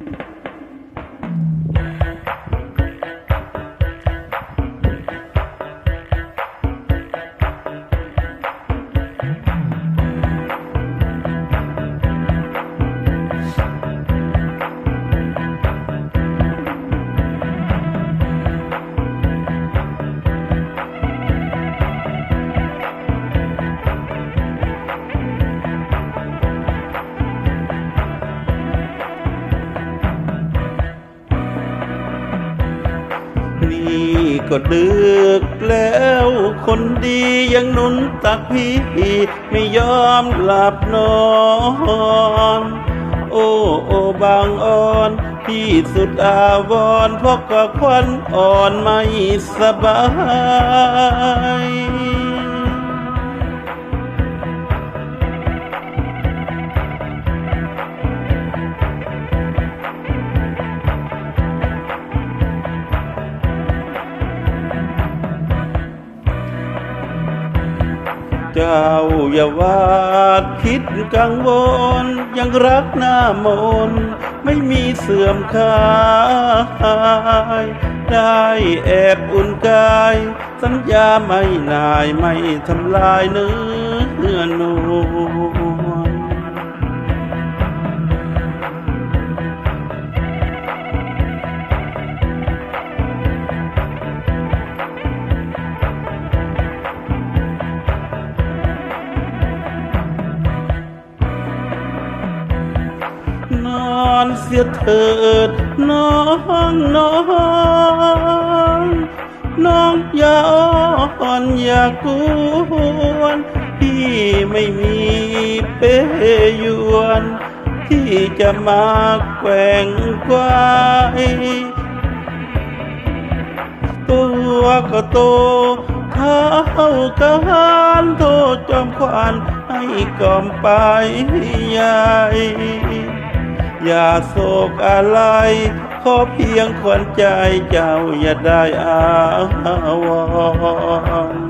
นี่ ก็ดึกแล้วคนดียังนุนตักพี่ไม่ยอมหลับนอนโอ้โอบางอ่อนพี่สุดอาวรณ์เพราะกับควันอ่อนไม่สบาย เจ้าอย่าวาดคิดกังวล ยังรักหน้ามน ไม่มีเสื่อมคลายได้แอบอุ่นกาย สัญญาไม่นายไม่ทำลายเนื้อนว เสียเถิดน้องน้องน้องอย่าอ่อนอย่ากวนพี่ไม่มีเปยวน ที่จะมาแกว่งไกวตัวก็โตเท้ากันโทษจอมควานให้กอมไปใหญ่ อย่าโศกอะไร ขอเพียงขวัญใจเจ้าอย่าได้อาวร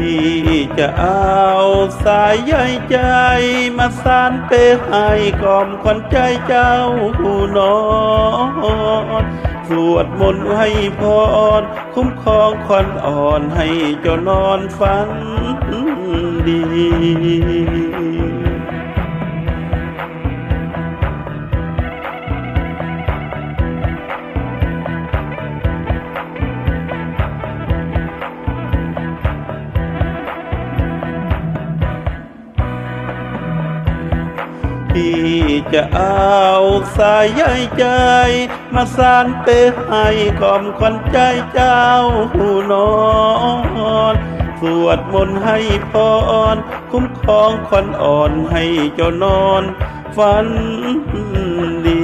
พี่จะเอาสายใยใจ มาสานเปให้กล่อมขวัญใจเจ้าคู่นอนสวดมนต์ให้พรคุ้มครองขวัญอ่อนให้เจ้านอนฝันดี พี่จะเอาสายใยใจ มาสานเปให้กล่อมควันใจเจ้าผู้นอนสวดมนต์ให้พรคุ้มครองควันอ่อนให้เจ้านอนฝันดี